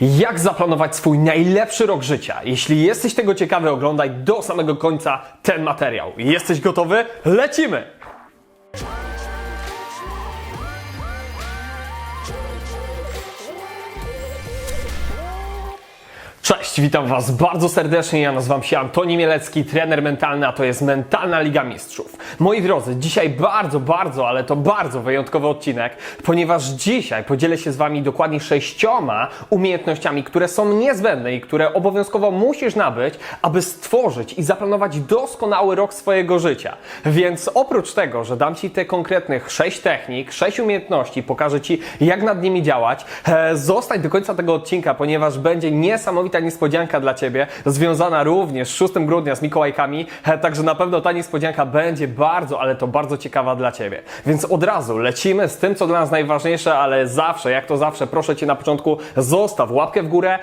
Jak zaplanować swój najlepszy rok życia? Jeśli jesteś tego ciekawy, oglądaj do samego końca ten materiał. Jesteś gotowy? Lecimy! Cześć, witam Was bardzo serdecznie. Ja nazywam się Antoni Mielecki, trener mentalny, a to jest Mentalna Liga Mistrzów. Moi drodzy, dzisiaj bardzo, bardzo, ale to bardzo wyjątkowy odcinek, ponieważ dzisiaj podzielę się z Wami dokładnie sześcioma umiejętnościami, które są niezbędne i które obowiązkowo musisz nabyć, aby stworzyć i zaplanować doskonały rok swojego życia. Więc oprócz tego, że dam Ci te konkretnych sześć technik, sześć umiejętności, pokażę Ci, jak nad nimi działać, e, zostań do końca tego odcinka, ponieważ będzie niesamowita niespodzianka dla Ciebie, związana również z 6 grudnia z Mikołajkami, także na pewno ta niespodzianka będzie bardzo, ale to bardzo ciekawa dla Ciebie. Więc od razu lecimy z tym, co dla nas najważniejsze, ale zawsze, jak to zawsze, proszę Cię na początku, zostaw łapkę w górę,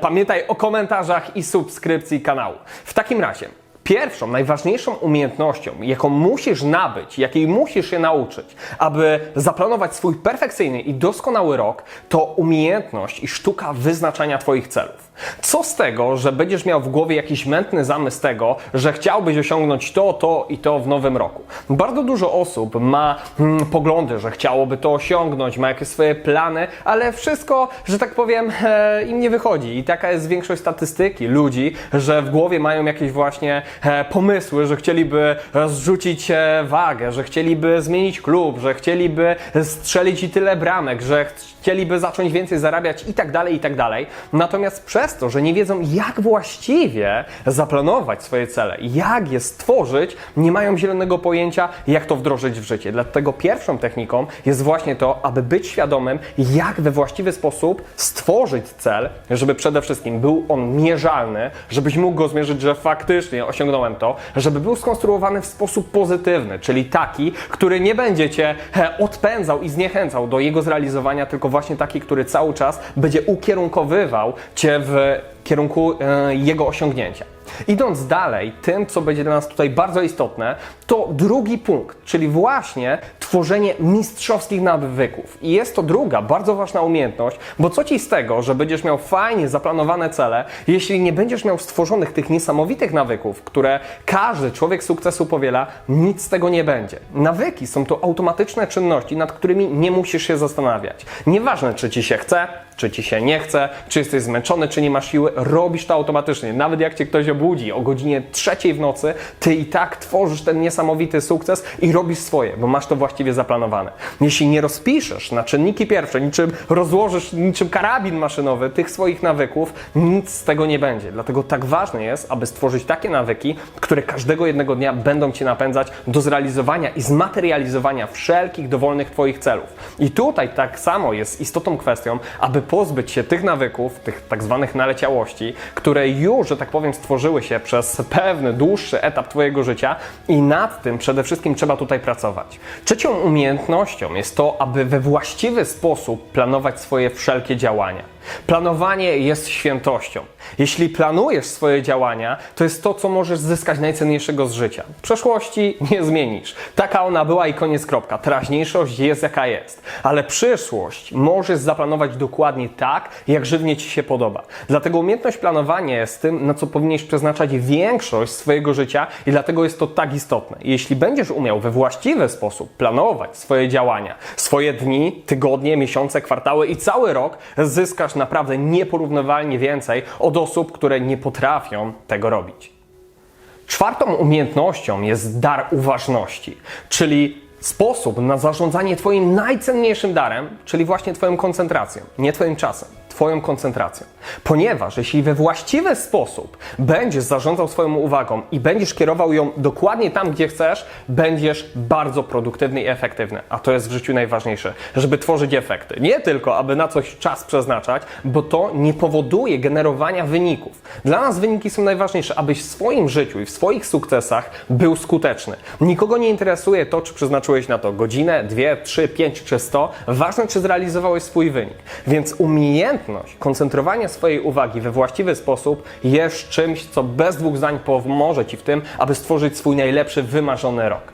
pamiętaj o komentarzach i subskrypcji kanału. W takim razie, Pierwszą, najważniejszą umiejętnością, jaką musisz nabyć, jakiej musisz się nauczyć, aby zaplanować swój perfekcyjny i doskonały rok, to umiejętność i sztuka wyznaczania Twoich celów. Co z tego, że będziesz miał w głowie jakiś mętny zamysł tego, że chciałbyś osiągnąć to, to i to w nowym roku? Bardzo dużo osób ma hmm, poglądy, że chciałoby to osiągnąć, ma jakieś swoje plany, ale wszystko, że tak powiem, e, im nie wychodzi. I taka jest większość statystyki ludzi, że w głowie mają jakieś właśnie pomysły, że chcieliby e, zrzucić e, wagę, że chcieliby zmienić klub, że chcieliby strzelić i tyle bramek, że chcieliby zacząć więcej zarabiać i tak dalej, i tak dalej. Natomiast przez to, że nie wiedzą, jak właściwie zaplanować swoje cele, jak je stworzyć, nie mają zielonego pojęcia, jak to wdrożyć w życie. Dlatego pierwszą techniką jest właśnie to, aby być świadomym, jak we właściwy sposób stworzyć cel, żeby przede wszystkim był on mierzalny, żebyś mógł go zmierzyć, że faktycznie osiągnąłem to, żeby był skonstruowany w sposób pozytywny, czyli taki, który nie będzie cię odpędzał i zniechęcał do jego zrealizowania, tylko właśnie taki, który cały czas będzie ukierunkowywał cię w kierunku e, jego osiągnięcia. Idąc dalej, tym, co będzie dla nas tutaj bardzo istotne, to drugi punkt, czyli właśnie tworzenie mistrzowskich nawyków. I jest to druga, bardzo ważna umiejętność, bo co ci z tego, że będziesz miał fajnie zaplanowane cele, jeśli nie będziesz miał stworzonych tych niesamowitych nawyków, które każdy człowiek sukcesu powiela, nic z tego nie będzie. Nawyki są to automatyczne czynności, nad którymi nie musisz się zastanawiać. Nieważne, czy ci się chce, czy ci się nie chce, czy jesteś zmęczony, czy nie masz siły, robisz to automatycznie. Nawet jak cię ktoś obudzi o godzinie trzeciej w nocy, ty i tak tworzysz ten niesamowity sukces i robisz swoje, bo masz to właściwie zaplanowane. Jeśli nie rozpiszesz na czynniki pierwsze, niczym rozłożysz, niczym karabin maszynowy tych swoich nawyków, nic z tego nie będzie. Dlatego tak ważne jest, aby stworzyć takie nawyki, które każdego jednego dnia będą cię napędzać do zrealizowania i zmaterializowania wszelkich dowolnych twoich celów. I tutaj tak samo jest istotną kwestią, aby pozbyć się tych nawyków, tych tak zwanych naleciałości, które już, że tak powiem, stworzyły się przez pewny dłuższy etap Twojego życia i nad tym przede wszystkim trzeba tutaj pracować. Trzecią umiejętnością jest to, aby we właściwy sposób planować swoje wszelkie działania. Planowanie jest świętością. Jeśli planujesz swoje działania, to jest to, co możesz zyskać najcenniejszego z życia. Przeszłości nie zmienisz. Taka ona była i koniec kropka. Teraźniejszość jest jaka jest. Ale przyszłość możesz zaplanować dokładnie tak, jak żywnie Ci się podoba. Dlatego umiejętność planowania jest tym, na co powinieneś przeznaczać większość swojego życia i dlatego jest to tak istotne. Jeśli będziesz umiał we właściwy sposób planować swoje działania, swoje dni, tygodnie, miesiące, kwartały i cały rok, zyskasz naprawdę nieporównywalnie więcej od osób, które nie potrafią tego robić. Czwartą umiejętnością jest dar uważności, czyli sposób na zarządzanie Twoim najcenniejszym darem, czyli właśnie Twoją koncentracją, nie Twoim czasem. Twoją koncentracją. Ponieważ jeśli we właściwy sposób będziesz zarządzał swoją uwagą i będziesz kierował ją dokładnie tam, gdzie chcesz, będziesz bardzo produktywny i efektywny. A to jest w życiu najważniejsze, żeby tworzyć efekty. Nie tylko, aby na coś czas przeznaczać, bo to nie powoduje generowania wyników. Dla nas wyniki są najważniejsze, abyś w swoim życiu i w swoich sukcesach był skuteczny. Nikogo nie interesuje to, czy przeznaczyłeś na to godzinę, dwie, trzy, pięć czy sto. Ważne, czy zrealizowałeś swój wynik. Więc umiejętność koncentrowania swojej uwagi we właściwy sposób jest czymś, co bez dwóch zdań pomoże Ci w tym, aby stworzyć swój najlepszy, wymarzony rok.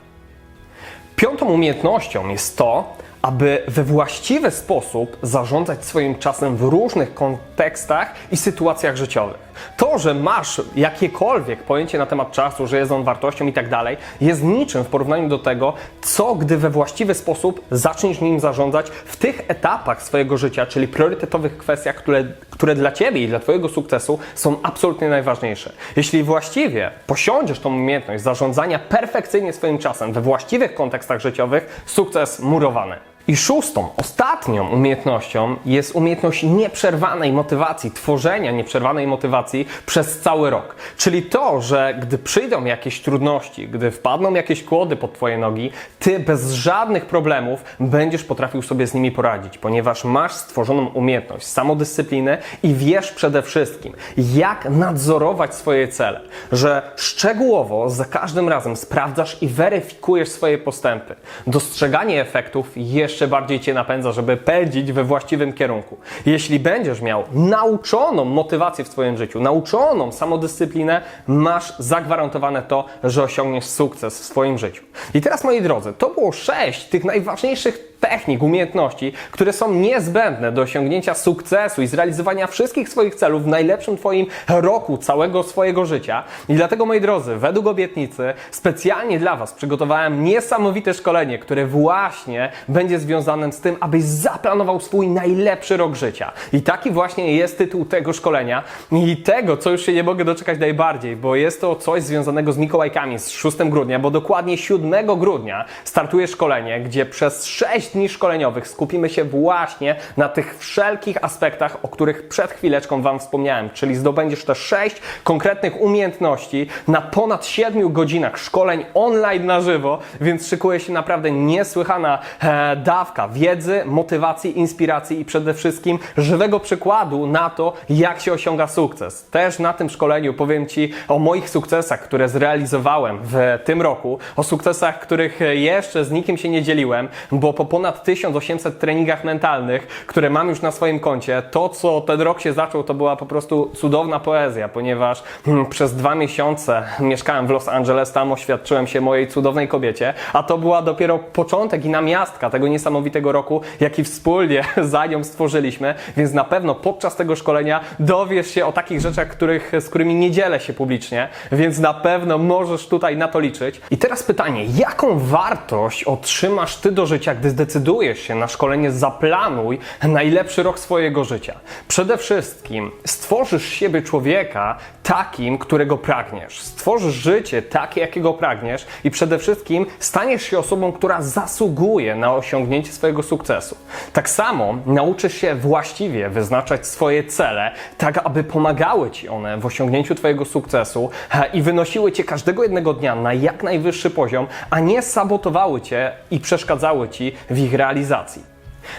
Piątą umiejętnością jest to, aby we właściwy sposób zarządzać swoim czasem w różnych kontekstach i sytuacjach życiowych. To, że masz jakiekolwiek pojęcie na temat czasu, że jest on wartością i tak dalej, jest niczym w porównaniu do tego, co gdy we właściwy sposób zaczniesz nim zarządzać w tych etapach swojego życia, czyli priorytetowych kwestiach, które, które dla Ciebie i dla Twojego sukcesu są absolutnie najważniejsze. Jeśli właściwie posiądziesz tą umiejętność zarządzania perfekcyjnie swoim czasem we właściwych kontekstach życiowych, sukces murowany. I szóstą, ostatnią umiejętnością jest umiejętność nieprzerwanej motywacji, tworzenia nieprzerwanej motywacji przez cały rok. Czyli to, że gdy przyjdą jakieś trudności, gdy wpadną jakieś kłody pod Twoje nogi, Ty bez żadnych problemów będziesz potrafił sobie z nimi poradzić, ponieważ masz stworzoną umiejętność samodyscypliny i wiesz przede wszystkim, jak nadzorować swoje cele, że szczegółowo za każdym razem sprawdzasz i weryfikujesz swoje postępy. Dostrzeganie efektów jeszcze jeszcze bardziej Cię napędza, żeby pędzić we właściwym kierunku. Jeśli będziesz miał nauczoną motywację w swoim życiu, nauczoną samodyscyplinę, masz zagwarantowane to, że osiągniesz sukces w swoim życiu. I teraz, moi drodzy, to było sześć tych najważniejszych technik, umiejętności, które są niezbędne do osiągnięcia sukcesu i zrealizowania wszystkich swoich celów w najlepszym Twoim roku całego swojego życia. I dlatego, moi drodzy, według obietnicy, specjalnie dla Was przygotowałem niesamowite szkolenie, które właśnie będzie związane z tym, abyś zaplanował swój najlepszy rok życia. I taki właśnie jest tytuł tego szkolenia i tego, co już się nie mogę doczekać najbardziej, bo jest to coś związanego z Mikołajkami z 6 grudnia, bo dokładnie 7 grudnia startuje szkolenie, gdzie przez 6 dni szkoleniowych skupimy się właśnie na tych wszelkich aspektach, o których przed chwileczką Wam wspomniałem, czyli zdobędziesz te 6 konkretnych umiejętności na ponad 7 godzinach szkoleń online na żywo, więc szykuje się naprawdę niesłychana e, dawka wiedzy, motywacji, inspiracji i przede wszystkim żywego przykładu na to, jak się osiąga sukces. Też na tym szkoleniu powiem Ci o moich sukcesach, które zrealizowałem w tym roku, o sukcesach, których jeszcze z nikim się nie dzieliłem, bo po ponad 1800 treningach mentalnych, które mam już na swoim koncie, to co ten rok się zaczął, to była po prostu cudowna poezja, ponieważ hmm, przez dwa miesiące mieszkałem w Los Angeles, tam oświadczyłem się mojej cudownej kobiecie, a to była dopiero początek i namiastka tego niesamowitego roku, jaki wspólnie za nią stworzyliśmy, więc na pewno podczas tego szkolenia dowiesz się o takich rzeczach, których, z którymi nie dzielę się publicznie, więc na pewno możesz tutaj na to liczyć. I teraz pytanie, jaką wartość otrzymasz Ty do życia, gdy zdecydujesz się na szkolenie Zaplanuj najlepszy rok swojego życia? Przede wszystkim stworzysz siebie człowieka takim, którego pragniesz. Stworzysz życie takie, jakiego pragniesz i przede wszystkim staniesz się osobą, która zasługuje na osiągnięcie swojego sukcesu. Tak samo nauczysz się właściwie wyznaczać swoje cele, tak aby pomagały Ci one w osiągnięciu Twojego sukcesu i wynosiły Cię każdego jednego dnia na jak najwyższy poziom, a nie sabotowały Cię i przeszkadzały Ci w ich realizacji.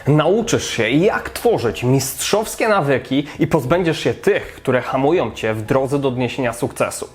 Nauczysz się, jak tworzyć mistrzowskie nawyki i pozbędziesz się tych, które hamują Cię w drodze do odniesienia sukcesu.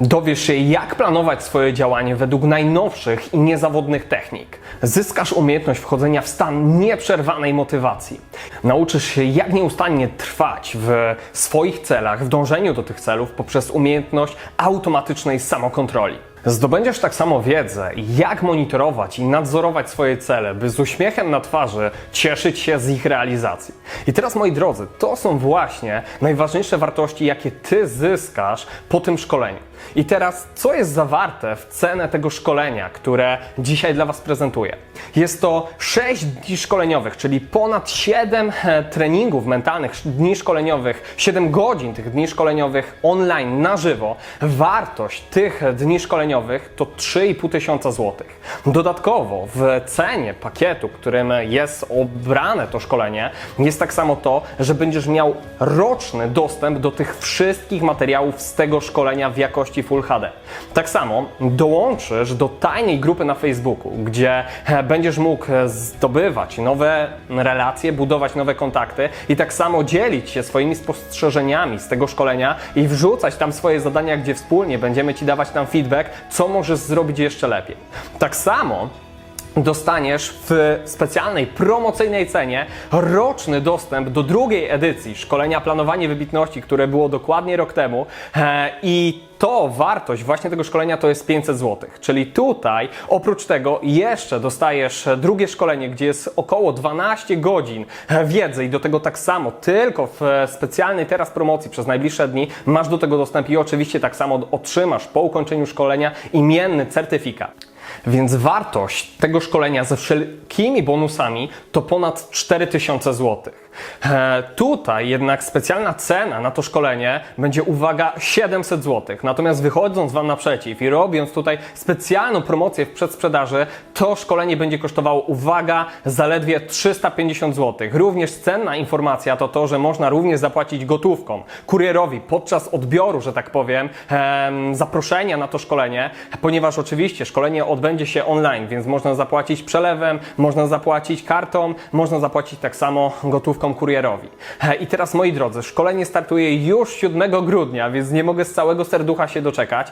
Dowiesz się, jak planować swoje działanie według najnowszych i niezawodnych technik. Zyskasz umiejętność wchodzenia w stan nieprzerwanej motywacji. Nauczysz się, jak nieustannie trwać w swoich celach, w dążeniu do tych celów poprzez umiejętność automatycznej samokontroli. Zdobędziesz tak samo wiedzę, jak monitorować i nadzorować swoje cele, by z uśmiechem na twarzy cieszyć się z ich realizacji. I teraz, moi drodzy, to są właśnie najważniejsze wartości, jakie Ty zyskasz po tym szkoleniu. I teraz, co jest zawarte w cenę tego szkolenia, które dzisiaj dla Was prezentuję? Jest to 6 dni szkoleniowych, czyli ponad 7 e, treningów mentalnych, dni szkoleniowych, 7 godzin tych dni szkoleniowych online na żywo. Wartość tych dni szkoleniowych to 3,5 tysiąca złotych. Dodatkowo w cenie pakietu, którym jest obrane to szkolenie, jest tak samo to, że będziesz miał roczny dostęp do tych wszystkich materiałów z tego szkolenia w jakości Full HD. Tak samo dołączysz do tajnej grupy na Facebooku, gdzie e, będziesz mógł e, zdobywać nowe relacje, budować nowe kontakty i tak samo dzielić się swoimi spostrzeżeniami z tego szkolenia i wrzucać tam swoje zadania, gdzie wspólnie będziemy Ci dawać tam feedback, co możesz zrobić jeszcze lepiej. Tak samo dostaniesz w specjalnej promocyjnej cenie roczny dostęp do drugiej edycji szkolenia Planowanie Wybitności, które było dokładnie rok temu e, i to wartość właśnie tego szkolenia to jest 500 zł. Czyli tutaj oprócz tego jeszcze dostajesz drugie szkolenie, gdzie jest około 12 godzin wiedzy i do tego tak samo tylko w specjalnej teraz promocji przez najbliższe dni masz do tego dostęp i oczywiście tak samo otrzymasz po ukończeniu szkolenia imienny certyfikat. Więc wartość tego szkolenia ze wszelkimi bonusami to ponad 4000 zł. E, tutaj jednak specjalna cena na to szkolenie będzie, uwaga, 700 zł. Natomiast wychodząc Wam naprzeciw i robiąc tutaj specjalną promocję w przedsprzedaży, to szkolenie będzie kosztowało, uwaga, zaledwie 350 zł. Również cenna informacja to to, że można również zapłacić gotówką kurierowi podczas odbioru, że tak powiem, em, zaproszenia na to szkolenie, ponieważ oczywiście szkolenie odbędzie się online, więc można zapłacić przelewem, można zapłacić kartą, można zapłacić tak samo gotówką kurierowi. I teraz moi drodzy, szkolenie startuje już 7 grudnia, więc nie mogę z całego serducha się doczekać.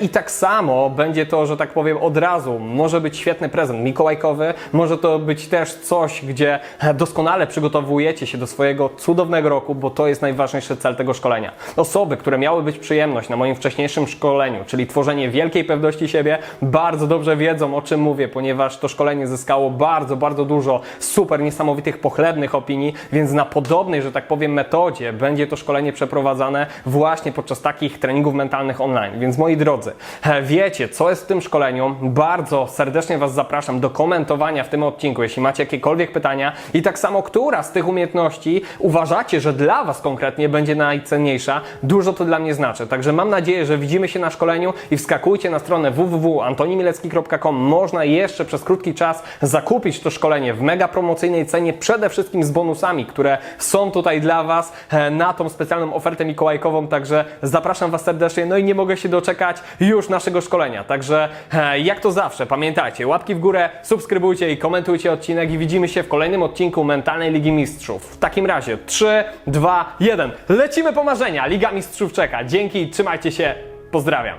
I tak samo będzie to, że tak powiem, od razu może być świetny prezent mikołajkowy, może to być też coś, gdzie doskonale przygotowujecie się do swojego cudownego roku, bo to jest najważniejszy cel tego szkolenia. Osoby, które miały być przyjemność na moim wcześniejszym szkoleniu, czyli tworzenie wielkiej pewności siebie, bardzo dobrze wiedzą o czym mówię, ponieważ to szkolenie zyskało bardzo, bardzo dużo super niesamowitych, pochlebnych opinii, więc na podobnej, że tak powiem, metodzie będzie to szkolenie przeprowadzane właśnie podczas takich treningów mentalnych online. Więc moi drodzy, e, wiecie, co jest w tym szkoleniu. Bardzo serdecznie Was zapraszam do komentowania w tym odcinku, jeśli macie jakiekolwiek pytania i tak samo, która z tych umiejętności uważacie, że dla Was konkretnie będzie najcenniejsza, dużo to dla mnie znaczy. Także mam nadzieję, że widzimy się na szkoleniu i wskakujcie na stronę www.antonimilecki.com. Można jeszcze przez krótki czas zakupić to szkolenie w mega promocyjnej cenie, przede wszystkim z bonusami, które są tutaj dla Was e, na tą specjalną ofertę mikołajkową. Także zapraszam Was serdecznie. No i nie mogę się doczekać już naszego szkolenia. Także e, jak to zawsze, pamiętajcie, łapki w górę, subskrybujcie i komentujcie odcinek i widzimy się w kolejnym odcinku Mentalnej Ligi Mistrzów. W takim razie 3, 2, 1. Lecimy po marzenia. Liga Mistrzów czeka. Dzięki, trzymajcie się. Pozdrawiam.